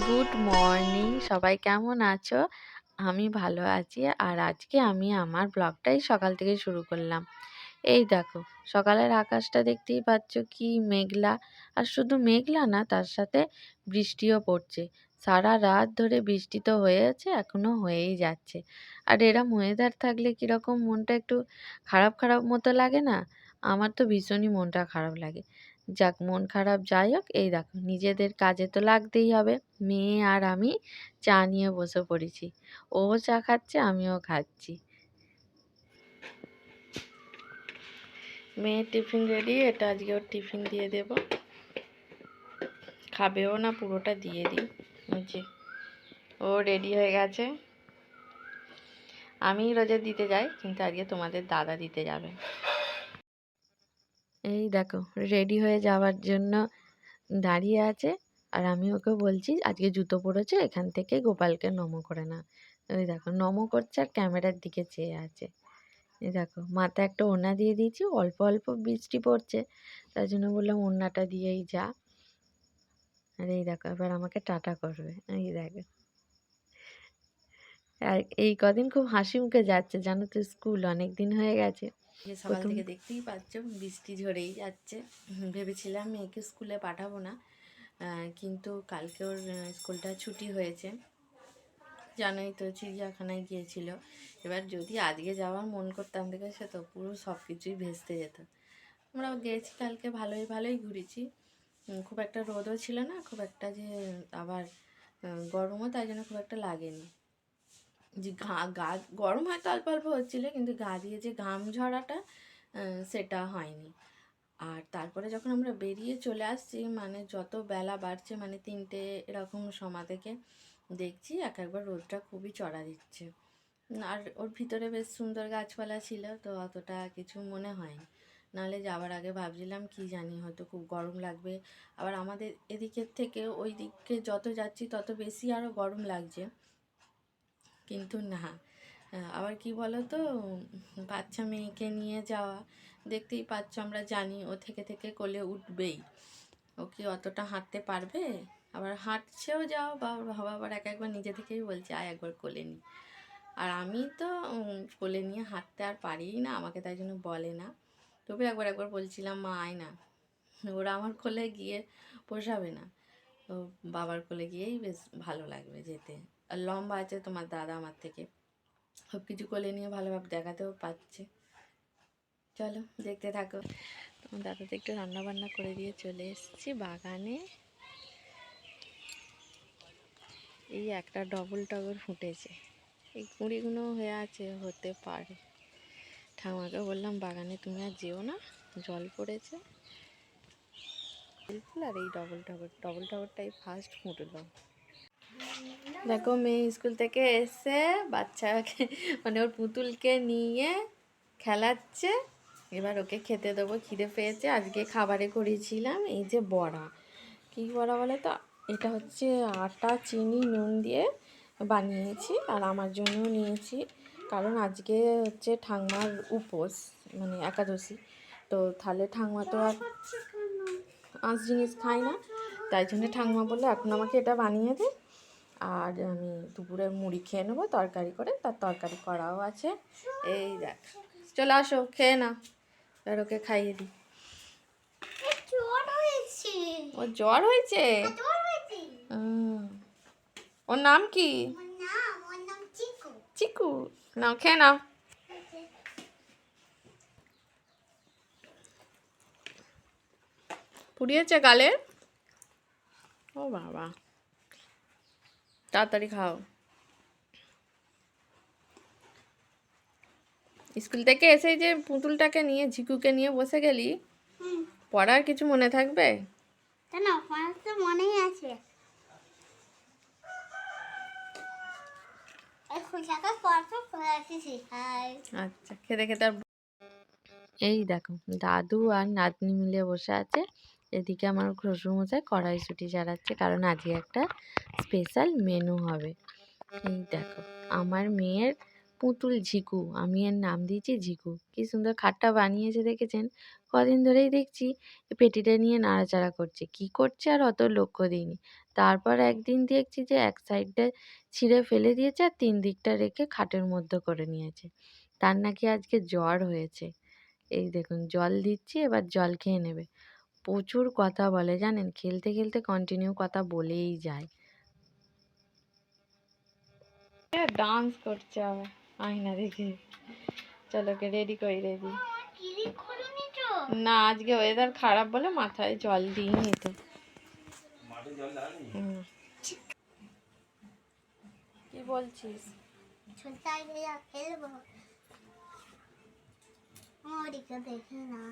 Good morning. সবাই কেমন আছো? আমি ভালো আছি। আর আজকে আমি আমার ব্লগটাই সকাল থেকে শুরু করলাম। এই দেখো, সকালের আকাশটা দেখতেই পাচ্ছ কি মেঘলা। আর শুধু মেঘলা না, তার সাথে বৃষ্টিও পড়ছে। সারা রাত ধরে বৃষ্টি তো হয়েছে, এখনও হয়েই যাচ্ছে। আর এরম ওয়েদার থাকলে কীরকম মনটা একটু খারাপ খারাপ মতো লাগে না? আমার তো ভীষণই মনটা খারাপ লাগে। যাক, মন খারাপ যাই হোক, এই দেখো, নিজেদের কাজে তো লাগতেই হবে। মেয়ে আর আমি চা নিয়ে বসে পড়েছি। ও চা খাচ্ছে, আমিও খাচ্ছি। মেয়ের টিফিন রেডি এটা আজকে ওর টিফিন দিয়ে দেব। খাবেও না, পুরোটা দিয়ে দিই। যে, ও রেডি হয়ে গেছে। আমি রোজে দিতে যাই, কিন্তু আজকে তোমাদের দাদা দিতে যাবে। এই দেখো রেডি হয়ে যাওয়ার জন্য দাঁড়িয়ে আছে। আর আমি ওকে বলছি, আজকে জুতো পরেছে, এখান থেকে গোপালকে নমো করে না ওই দেখো, নমো করছে আর ক্যামেরার দিকে চেয়ে আছে। এই দেখো, মাথায় একটা ওড়না দিয়ে দিয়েছি, অল্প অল্প বৃষ্টি পড়ছে, তার জন্য বললাম ওড়নাটা দিয়েই যা। আর এই দেখো, এবার আমাকে টাটা করবে। এই দেখো। আর এই কদিন খুব হাসি মুখে যাচ্ছে, জানো তো, স্কুল অনেক দিন হয়ে গেছে। সকাল থেকে দেখতেই পাচ্ছ বৃষ্টি ঝরেই যাচ্ছে। ভেবেছিলাম মেয়েকে স্কুলে পাঠাবো না কিন্তু কালকে ওর স্কুলটা ছুটি হয়েছে। জানোই তো চিড়িয়াখানায় গিয়েছিল। এবার যদি আজকে যাওয়ার মন করতাম দেখে সে তো পুরো সব কিছুই ভেস্তে যেত। আমরা গিয়েছি কালকে ভালোই ভালোই ঘুরেছি। খুব একটা রোদও ছিল না খুব একটা যে আবার গরমও তাই জন্য খুব একটা লাগেনি। যে ঘা, গা, গরম হয়তো অল্প অল্প হচ্ছিল, কিন্তু গা দিয়ে যে ঘাম ঝরাটা সেটা হয়নি। আর তারপরে যখন আমরা বেরিয়ে চলে আসছি মানে যত বেলা বাড়ছে মানে তিনটে এরকম সময় থেকে দেখছি, এক একবার রোদটা খুবই চড়া দিচ্ছে। আর ওর ভিতরে বেশ সুন্দর গাছপালা ছিল, তো অতটা কিছু মনে হয়নি। নাহলে যাওয়ার আগে ভাবছিলাম, কি জানি, হয়তো খুব গরম লাগবে। আবার আমাদের এদিকের থেকে ওই দিকে যত যাচ্ছি, তত বেশি আরও গরম লাগছে। কিন্তু না। আবার কি বলো তো বাচ্চা মেয়েকে নিয়ে যাওয়া, দেখতেই পাচ্ছ আমরা জানি ও থেকে থেকে কোলে উঠবেই। ও কি অতটা হাঁটতে পারবে? আবার হাঁটছেও যাও, বা বাবা আবার এক একবার নিজে থেকেই বলছে, আয় একবার কোলে নি। আর আমি তো কোলে নিয়ে হাঁটতে আর পারিই না, আমাকে তাই জন্য বলে না। তবে একবার একবার বলছিলাম, মা, আয় না। ওরা আমার কোলে গিয়ে পোষাবে না। তো বাবার কোলে গিয়েই বেশ ভালো লাগবে যেতে। লম্বা আছে তোমার দাদা আমার থেকে। সব কিছু কোলে নিয়ে ভালোভাবে দেখাতেও পাচ্ছে চলো, দেখতে থাকো। তোমার দাদা তো একটু রান্না বান্না করে দিয়ে চলে এসেছি বাগানে। এই একটা ডবল টগর ফুটেছে। এই কুঁড়িগুলো হয়ে আছে, হতে পারে। ঠাকুমাকে বললাম, বাগানে তুমি আর যেও না, জল পড়েছে। ফুল আর এই ডবল টগর ডবল টগরটাই ফার্স্ট ফুটলো। দেখো মেয়ে স্কুল থেকে এসে বাচ্চাকে মানে ওর পুতুলকে নিয়ে খেলাচ্ছে। এবার ওকে খেতে দেবো, খিদে পেয়েছে। আজকে খাবারে করেছিলাম এই যে বড়া। কী বড়া বলে তো? এটা হচ্ছে আটা, চিনি, নুন দিয়ে বানিয়েছি আর আমার জন্যও নিয়েছি। কারণ আজকে হচ্ছে ঠাংমার উপোস মানে একাদশী। তো তাহলে ঠাংমা তো আর আঁশ জিনিস খায় না। তাই জন্য ঠাংমা বলল, এখন আমাকে এটা বানিয়ে দে। আর আমি দুপুরে মুড়ি খেয়ে নেব, তরকারি করে, তার তরকারি করাও আছে। এই দেখ, চলে আসো, খেয়ে না আর ওকে খাইয়ে দিই। ওর জ্বর হয়েছে। ওর নাম কি? চিকু। নাও, খেয়ে নাও। পুড়িয়েছে গালে? ও বাবা। তাড়াতাড়ি খাও। স্কুল থেকে এসে যে পুতুলটাকে নিয়ে ঝিকুকে নিয়ে বসে গেলি পড়ার কিছু মনে থাকবে? তো মনেই আছে। আচ্ছা খেতে খেতে এই দেখো দাদু আর নাতনি মিলে বসে আছে। এদিকে আমার শ্বশুরমশাই কড়াইশুটি চালাচ্ছে কারণ আজকে একটা স্পেশাল মেনু হবে। এই দেখো, আমার মেয়ের পুতুল ঝিকু, আমি এর নাম দিয়েছি ঝিকু। কি সুন্দর খাটটা বানিয়েছে দেখেছেন? কদিন ধরেই দেখছি পেটিটা নিয়ে নাড়াচাড়া করছে। কি করছে আর অত লক্ষ্য দিইনি। তারপর একদিন দেখছি যে এক সাইডটা ছিঁড়ে ফেলে দিয়েছে আর তিন দিকটা রেখে খাটের মধ্যে করে নিয়েছে। তার নাকি আজকে জ্বর হয়েছে। এই দেখুন, জল দিচ্ছি, এবার জল খেয়ে নেবে। প্রচুর কথা বলে জানেন, খেলতে খেলতে কন্টিনিউ কথা বলেই যায়। ডান্স করছে আবার। আয়না দেখে। চলো ওকে রেডি করি রেডি না আজকে ওয়েদার খারাপ বলে মাথায় জল দিইনি তো। কি বলছিস? দেখে না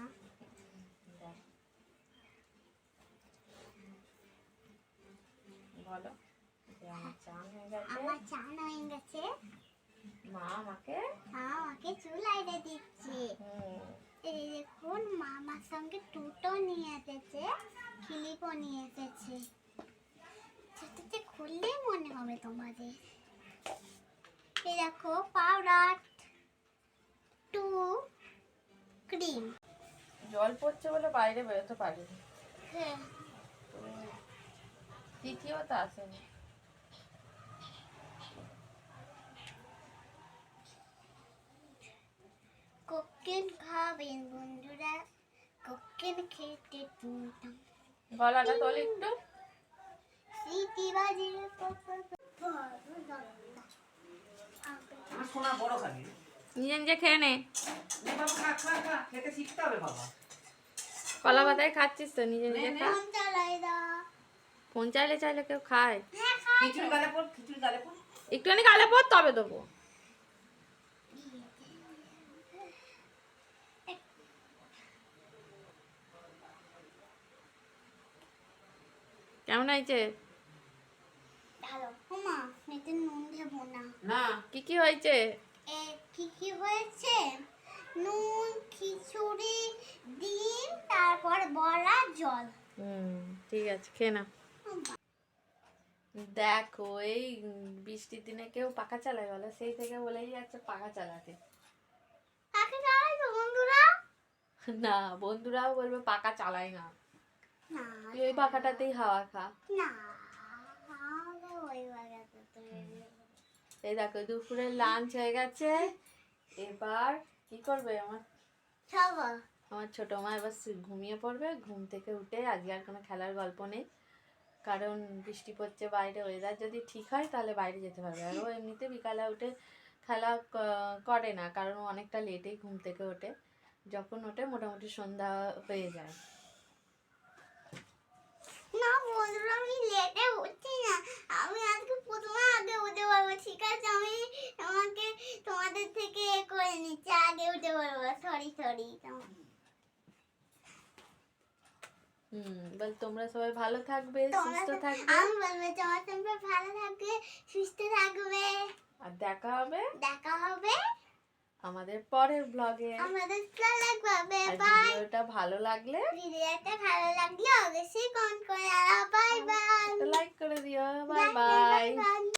বলো। আমার চান হয়ে গেছে। আমার চান হয়ে গেছে মা আমাকে? মা আমাকে চুল আইডে দিচ্ছে। হুম, এই দেখুন মা আমার সঙ্গে টুটো নিয়ে এসেছে ক্লিপও নিয়ে এসেছে। সেটাতে খুললেই মনে হবে তোমাদের। এই দেখো পাউডার টু ক্রিম জল পড়ছে বলে বাইরে বেরোতে পারিনি। হ্যাঁ। তৃতীয় তো আসেনি। কোকেন খাবেন বন্ধুরা। কোকেন খেতে টুনটাম গলাটা তোল একটু। সিটি বাজে আমার বড় খাবি নিজে নিজে খেয়ে নে। খেতে শিখতে হবে বাবা। কলা পাতায় খাচ্ছিস তো নিজে নিজে খা। ফোন চাইলে চাইলে কেউ খায়। হ্যাঁ খিচুড়ি গালে পর খিচুড়ি গালে পর একটুখানি গালে পর তবে দেবো। কেমন হয়েছে? না। কি কি হয়েছে? এ কি কি হয়েছে? নুন খিচুড়ি ডিম তারপর বড়া জল। হুম ঠিক আছে খেয়ে না দেখো এই বৃষ্টির দিনে কেউ পাখা চালায় বলো সেই থেকে বলেই যাচ্ছে পাখা চালাতে। কাকে চালাইছো বন্ধুরা? না বন্ধুরাও বলবে পাখা চালাই না না। তুই ওই পাখাটাতেই হাওয়া খা। এই দেখো দুপুরে লাঞ্চ হয়ে গেছে। এবার কি করবে আমার? আমার ছোটো মা এবার ঘুমিয়ে পড়বে। ঘুম থেকে উঠে আজকে আর কোনো খেলার গল্প নেই। কারণ বৃষ্টি পড়ছে বাইরে ওয়েদার যদি ঠিক হয় তাহলে বাইরে যেতে পারবে। আর ও এমনিতে বিকালে উঠে খেলা করে না কারণ ও অনেকটা লেটেই ঘুম থেকে ওঠে। যখন ওঠে মোটামুটি সন্ধ্যা হয়ে যায়। বন্ধুরা আমি লেটে উঠছি না আমি আজকে প্রথমে আগে উঠে পারব ঠিক আছে আমি আমাকে তোমাদের থেকে করে নিচ্ছি আগে উঠে পারব সরি সরি হুম বল তোমরা সবাই ভালো থাকবে সুস্থ থাকবে? আমি বলব তোমার সঙ্গে ভালো থাকবে সুস্থ থাকবে। আর দেখা হবে? দেখা হবে। আমাদের পরের ব্লগে আমাদের ভালো লাগবে আর বাই ভিডিওটা ভালো লাগলে ভিডিওটা ভালো লাগলে অবশ্যই কমেন্ট করে আর বাই বাই লাইক করে দিও বাই বাই